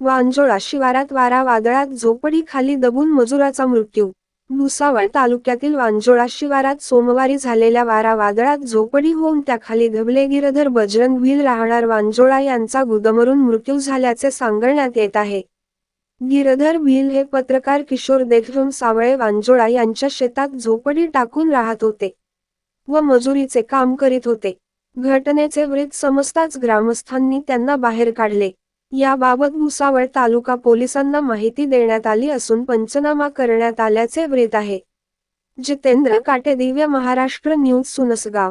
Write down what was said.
वांजोळा शिवारात वारा वादळात झोपडीखाली दबून मजुराचा मृत्यू. भुसावळ तालुक्यातील वांजोळा शिवारात सोमवारी झालेल्या वारा वादळात झोपडी होऊन त्याखाली दबले गिरधर बजरंग व्हील राहणार वांजोळा यांचा गुदमरून मृत्यू झाल्याचे सांगण्यात येत आहे. गिरधर भील हे पत्रकार किशोर देखरूम सावळे वांजोळा यांच्या शेतात झोपडी टाकून राहत होते व मजुरीचे काम करीत होते. घटनेचे वृत्त समजताच ग्रामस्थांनी त्यांना बाहेर काढले. याबाबत भुसावळ तालुका पोलिसांना माहिती देण्यात आली असून पंचनामा करण्यात आल्याचे वृत्त आहे. जितेंद्र काटे दिव्य महाराष्ट्र न्यूज सुनसगाव.